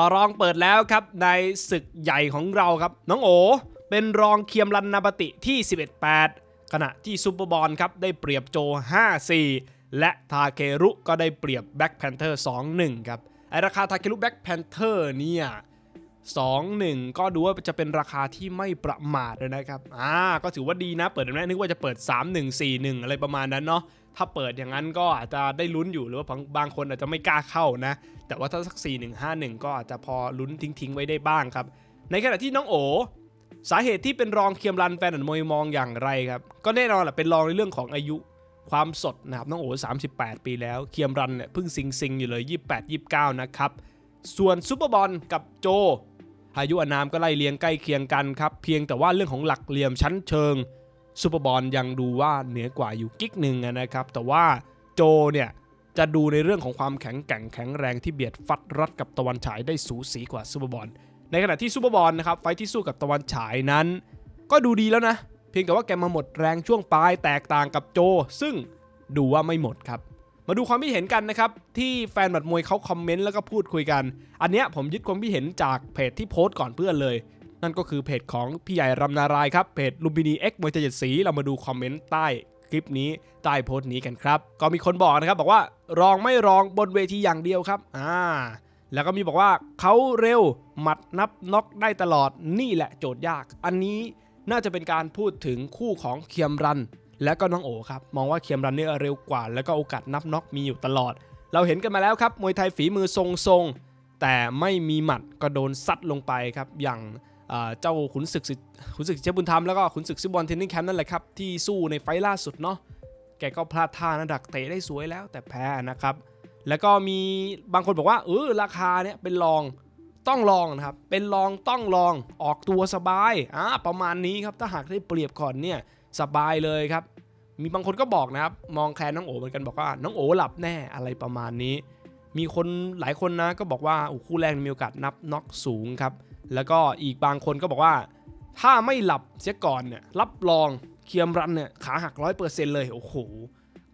ต่อรองเปิดแล้วครับในศึกใหญ่ของเราครับ น้องโอ เป็นรองเคียมรันนาบติที่ 11-8 ขณะที่ซูเปอร์บอลครับได้เปรียบโจ 5-4 และทาเครุก็ได้เปรียบแบ็กแพนเทอร์ 2-1 ครับไอราคาทาเครุแบ็กแพนเทอร์เนี่ย 2-1 ก็ดูว่าจะเป็นราคาที่ไม่ประมาทเลยนะครับ อ่า ก็ถือว่าดีนะ เปิดแบบนี้นึกว่าจะเปิด 3-1 4-1 อะไรประมาณนั้นเนาะ ถ้าเปิดอย่างนั้นก็อาจจะได้ลุ้นอยู่หรือว่าบางคนอาจจะไม่กล้าเข้านะ แต่ว่าถ้าสัก 4-1-5-1 ก็อาจจะพอลุ้นทิ้งๆ ไว้ได้บ้างครับ ในขณะที่น้องโอ สาเหตุที่เป็นรองเคียมรันแฟนอนมวยมองอย่างไรครับ ก็แน่นอนแหละเป็นรองในเรื่องของอายุความสดนะครับน้องโอ38 ปีแล้ว เคียมรันเนี่ยเพิ่งซิงซิงอยู่เลย 28-29 นะครับ ส่วนซูเปอร์บอลกับโจ อายุอนามก็ไล่เลียงใกล้เคียงกันครับ เพียงแต่ว่าเรื่องของหลักเหลี่ยมชั้นเชิงซูเปอร์บอลยังดูว่าเหนือกว่าอยู่กิ๊กหนึ่งนะครับ แต่ว่าโจเนี่ยจะดูในเรื่องของความแข็งแกร่งแข็งแรงที่เบียดฟัดรัดกับตะวันฉายได้สูสีกว่าซูเปอร์บอลในขณะที่ซูเปอร์บอลนะครับไฟที่สู้กับตะวันฉายนั้น ก็ดูดีแล้วนะ เพียงแต่ว่าแกมาหมดแรงช่วงปลายแตกต่างกับโจ ซึ่งดูว่าไม่หมดครับ มาดูความคิดเห็นกันนะครับ ที่แฟนบัดมวยเขาคอมเมนต์แล้วก็พูดคุยกัน อันเนี้ยผมยึดความคิดเห็นจากเพจที่โพสต์ก่อนเพื่อนเลย นั่นก็คือเพจของพี่ใหญ่รำนารายครับเพจลุมพินีเอ็กมวยเจ็ดสีเรามาดูคอมเมนต์ใต้คลิปนี้ใต้โพสต์นี้กันครับ ก็มีคนบอกนะครับ บอกว่ารองไม่รองบนเวทีอย่างเดียวครับอ่าแล้วก็มีบอกว่าเขาเร็วหมัดนับน็อกได้ตลอดนี่แหละโจทย์ยาก อันนี้น่าจะเป็นการพูดถึงคู่ของเคียมรัน และก็น้องโอครับ มองว่าเคียมรันเนี่ยเร็วกว่า แล้วก็โอกาสนับน็อกมีอยู่ตลอด เราเห็นกันมาแล้วครับมวยไทยฝีมือทรงๆ แต่ไม่มีหมัดก็โดนซัดลงไปครับอย่างเจ้าขุนศึกขุนศึกเชฟบุญธรรมแล้วก็ขุนศึกซิบอลเทนนิสแคมป์นั่นแหละครับที่สู้ในไฟล์ล่าสุดเนาะแกก็พลาดท่านะดักเตะได้สวยแล้วแต่แพ้นะครับ แล้วก็มีบางคนบอกว่าเออราคาเนี่ยเป็นรองต้องลองนะครับเป็นรองต้องลองออกตัวสบายอ่าประมาณนี้ครับถ้าหากได้เปรียบก่อนเนี่ย สบายเลยครับ มีบางคนก็บอกนะครับ มองแคลนน้องโอเหมือนกันบอกว่าน้องโอหลับแน่อะไรประมาณนี้ มีคนหลายคนนะก็บอกว่าโอ้คู่แรกมีโอกาสนับน็อกสูงครับ แล้วก็อีกบางคนก็บอกว่า ถ้าไม่หลับเสียก่อนเนี่ยรับรองเคียมรันเนี่ยขาหักร้อยเปอร์เซ็นต์เลยโอ้โห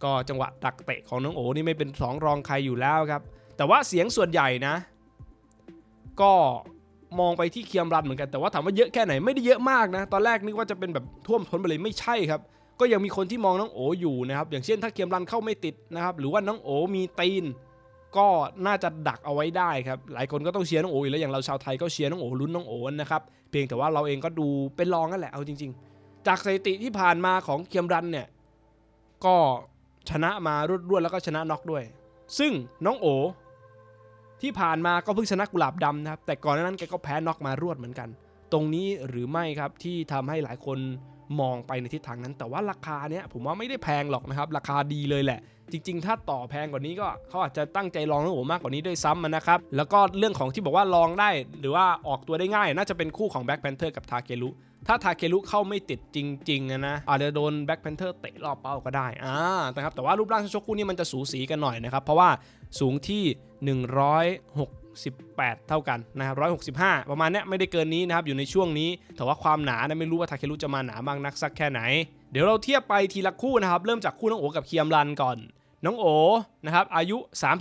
ก็จังหวะดักเตะของน้องโอนี่ไม่เป็นสองรองใครอยู่แล้วครับ แต่ว่าเสียงส่วนใหญ่นะ ก็ มองไปที่เคียมรันเหมือนกันแต่ว่าถามว่าเยอะแค่ไหนไม่ได้เยอะมากนะ ตอนแรกนึกว่าจะเป็นแบบท่วมท้นไปเลยไม่ใช่ครับ ก็ยังมีคนที่มองน้องโออยู่นะครับ อย่างเช่นถ้าเคียมรันเข้าไม่ติดนะครับ หรือว่าน้องโอมีตีน ก็น่าจะดักเอาไว้ได้ครับ หลายคนก็ต้องเชียร์น้องโออยู่แล้วอย่างเราชาวไทยก็เชียร์น้องโอลุ้นน้องโอนะครับ เพียงแต่ว่าเราเองก็ดูเป็นรองนั่นแหละเอาจริง ๆ จากสถิติที่ผ่านมาของเคียมรันเนี่ยก็ชนะมารวดๆแล้วก็ชนะน็อกด้วย ซึ่งน้องโอ ที่ผ่านมาก็เพิ่งชนะกุหลาบดำนะครับ แต่ก่อนหนานั้นแกก็แพ้น็อกมารวดเหมือนกัน ตรงนี้หรือไม่ครับที่ทำให้หลายคนมองไปในทิศทางนั้น แต่ว่าราคาเนี้ยผมว่าไม่ได้แพงหรอกนะครับ ราคาดีเลยแหละ จริง ๆ ถ้าต่อแพงกว่านี้ก็เขาอาจจะตั้งใจลองน้องโอมากกว่านี้ด้วยซ้ำนะครับ แล้วก็เรื่องของที่บอกว่าลองได้ หรือว่าออกตัวได้ง่าย น่าจะเป็นคู่ของแบ็ k แพนเทอร์กับทาเคลุถ้าทาเคลุเข้าไม่ติดจริงๆอะนะอาจจะโดนแบ็ k แพนเทอร์เตะรอบเป้าก็ได้อ่านะครับแต่ว่ารูปร่างชกคู่นี้มันจะสูสีกันหน่อยนะครับ เพราะว่าสูงที่ 168 เท่ากันนะครับ165 ประมาณนี้ไม่ได้เกินนี้นะครับอยู่ในช่วงนี้ แต่ว่าความหนาเนี่ยไม่รู้ว่าทาเคลุจะมาหนามากนักสักแค่ไหน เดี๋ยวเราเทียบไปทีละคู่นะครับ เริ่มจากคู่น้องโอกับเคียมรันก่อน น้องโอนะครับอายุ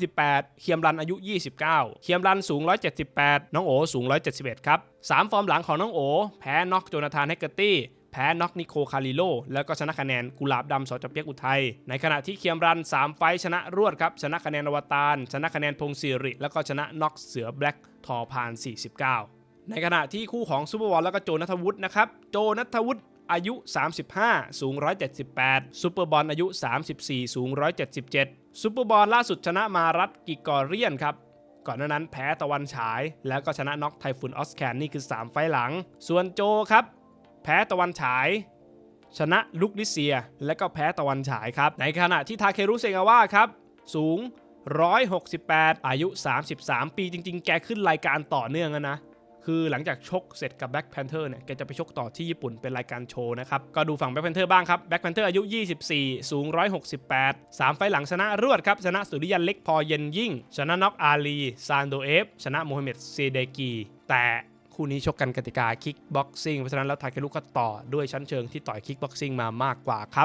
38 เคียมรันอายุ 29 เคียมรันสูง 178 น้องโอสูง 171 ครับ3ฟอร์มหลังของน้องโอ แพ้น็อกโจนาธานแฮกเกอร์ตี้แพ้น็อกนิโคคาริโล แล้วก็ชนะคะแนนกุหลาบดำสอจเปียกอุทัย ในขณะที่เคียมรัน 3 ไฟชนะรวดครับ ชนะคะแนนอวตาร ชนะคะแนนพงศิริ แล้วก็ชนะน็อกเสือแบล็กทอพาน 49 ในขณะที่คู่ของซูเปอร์วอลแล้วก็โจนัทวุฒินะครับ โจนัทวุฒิ อายุ 35 สูง 178 ซูเปอร์บอลอายุ 34 สูง 177 ซูเปอร์บอลล่าสุดชนะมารัตกิกอเรียนครับ ก่อนหน้านั้นแพ้ตะวันฉาย แล้วก็ชนะน็อกไทฟุนออสแคนนี่คือ 3 ไฟล์หลัง ส่วนโจครับ แพ้ตะวันฉาย ชนะลุกลิเซีย และก็แพ้ตะวันฉายครับ ในขณะที่ทาเครุเซงาวะครับ สูง 168 อายุ 33 ปีจริง ๆ แกขึ้นรายการต่อเนื่องนะ คือหลังจากชกเสร็จกับ Black Panther เนี่ยแกจะไปชกต่อที่ญี่ปุ่นเป็นรายการโชว์นะครับ ก็ดูฝั่ง Black Panther บ้างครับ Black Panther อายุ 24 สูง 168 3 ไฟล์หลังชนะรวดครับ ชนะสุริยันเล็กพอเย็นยิ่ง ชนะน็อกอาลี ซานโดเอฟ ชนะโมฮัมเหม็ดเซเดกี แต่คู่นี้ชกกันกติกาคิกบ็อกซิ่งเพราะฉะนั้นแล้วทาเคลุก็ต่อด้วยชั้นเชิงที่ต่อยคิกบ็อกซิ่งมามากกว่าครับ